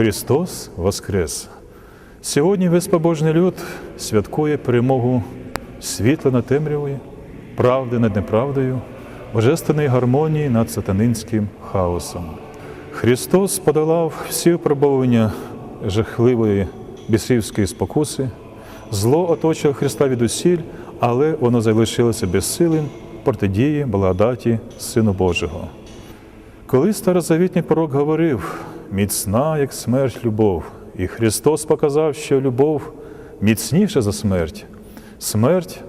Христос Воскрес! Сьогодні весь побожний люд святкує перемогу світла над темрявою, правди над неправдою, божественної гармонії над сатанинським хаосом. Христос подолав всі випробовування жахливої бісівської спокуси, зло оточило Христа від усіль, але воно залишилося безсилим протидії благодаті Сину Божого. Коли старозавітній пророк говорив, міцна, як смерть, любов, і Христос показав, що любов міцніша за смерть, смерть,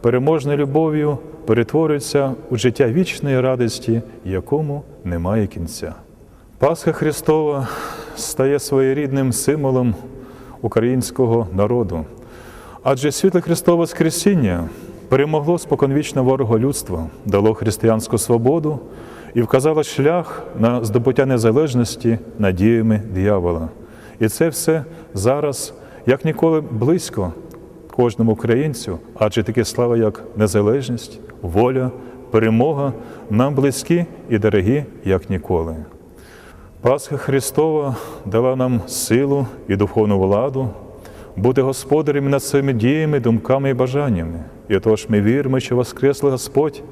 переможна любов'ю, перетворюється у життя вічної радості, якому немає кінця. Пасха Христова стає своєрідним символом українського народу, адже світле Христове Воскресіння перемогло споконвічно ворога людства, дало християнську свободу і вказало шлях на здобуття незалежності надіями диявола. І це все зараз, як ніколи, близько кожному українцю, адже таке слава, як незалежність, воля, перемога нам близькі і дорогі, як ніколи. Пасха Христова дала нам силу і духовну владу бути господарями над своїми діями, думками і бажаннями. І отож ми віримо, що Воскреслий Господь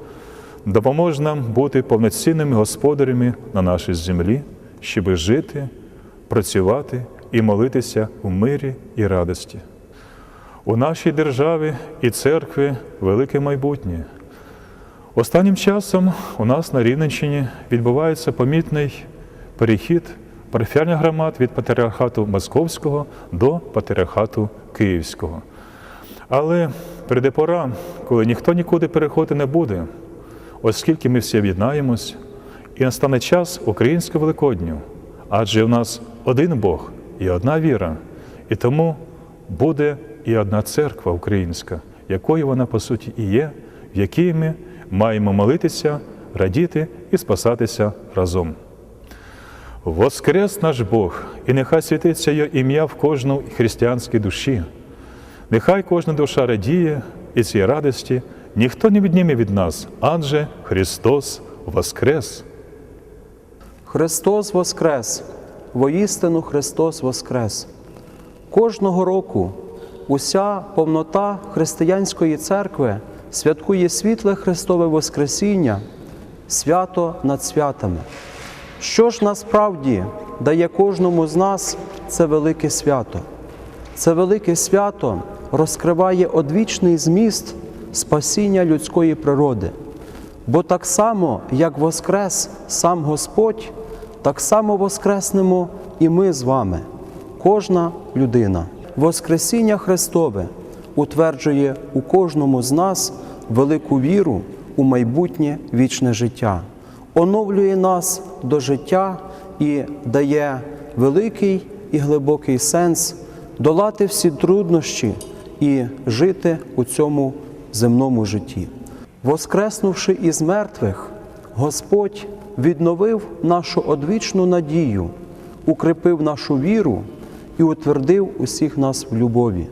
допоможе нам бути повноцінними господарями на нашій землі, щоб жити, працювати і молитися у мирі і радості. У нашій державі і церкві велике майбутнє. Останнім часом у нас на Рівненщині відбувається помітний перехід парафіальних громад від патріархату Московського до патріархату Київського. Але прийде пора, коли ніхто нікуди переходити не буде, оскільки ми всі об'єднаємось, і настане час українського Великодню, адже у нас один Бог і одна віра, і тому буде і одна церква українська, якою вона по суті і є, в якій ми маємо молитися, радіти і спасатися разом. Воскрес наш Бог, і нехай світиться Його ім'я в кожній християнській душі. Нехай кожна душа радіє і цій радості ніхто не відніме від нас, адже Христос Воскрес! Христос Воскрес! Воістину Христос Воскрес! Кожного року уся повнота християнської церкви святкує світле Христове Воскресіння, свято над святами. Що ж насправді дає кожному з нас це велике свято? Це велике свято розкриває одвічний зміст спасіння людської природи. Бо так само, як Воскрес сам Господь, так само Воскреснемо і ми з вами, кожна людина. Воскресіння Христове утверджує у кожному з нас велику віру у майбутнє вічне життя, оновлює нас до життя і дає великий і глибокий сенс долати всі труднощі і жити у цьому земному житті. Воскреснувши із мертвих, Господь відновив нашу одвічну надію, укріпив нашу віру і утвердив усіх нас в любові.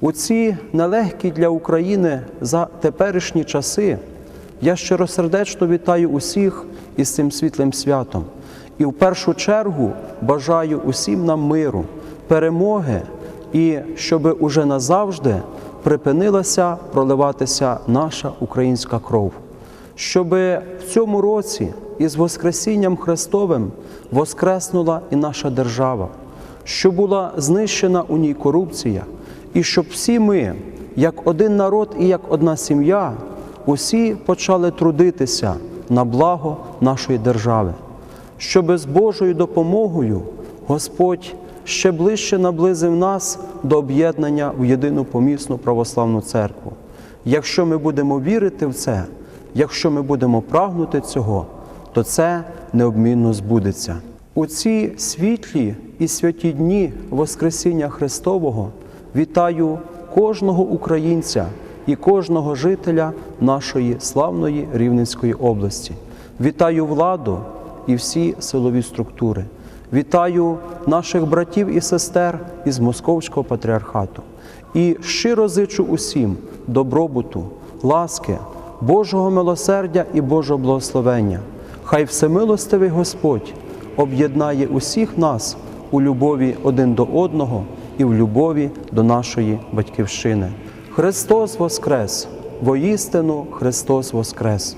У ці нелегкі для України за теперішні часи я щиросердечно вітаю усіх із цим світлим святом і в першу чергу бажаю усім нам миру, перемоги і щоб уже назавжди припинилася проливатися наша українська кров, щоб в цьому році із Воскресінням Христовим воскреснула і наша держава, щоб була знищена у ній корупція, і щоб всі ми, як один народ і як одна сім'я, усі почали трудитися на благо нашої держави, щоб з Божою допомогою Господь ще ближче наблизив нас до об'єднання в єдину помісну православну церкву. Якщо ми будемо вірити в це, якщо ми будемо прагнути цього, то це необмінно збудеться. У ці світлі і святі дні Воскресіння Христового вітаю кожного українця і кожного жителя нашої славної Рівненської області. Вітаю владу і всі силові структури. Вітаю наших братів і сестер із Московського патріархату і щиро зичу усім добробуту, ласки, Божого милосердя і Божого благословення. Хай всемилостивий Господь об'єднає усіх нас у любові один до одного і в любові до нашої Батьківщини. Христос Воскрес! Воістину Христос Воскрес!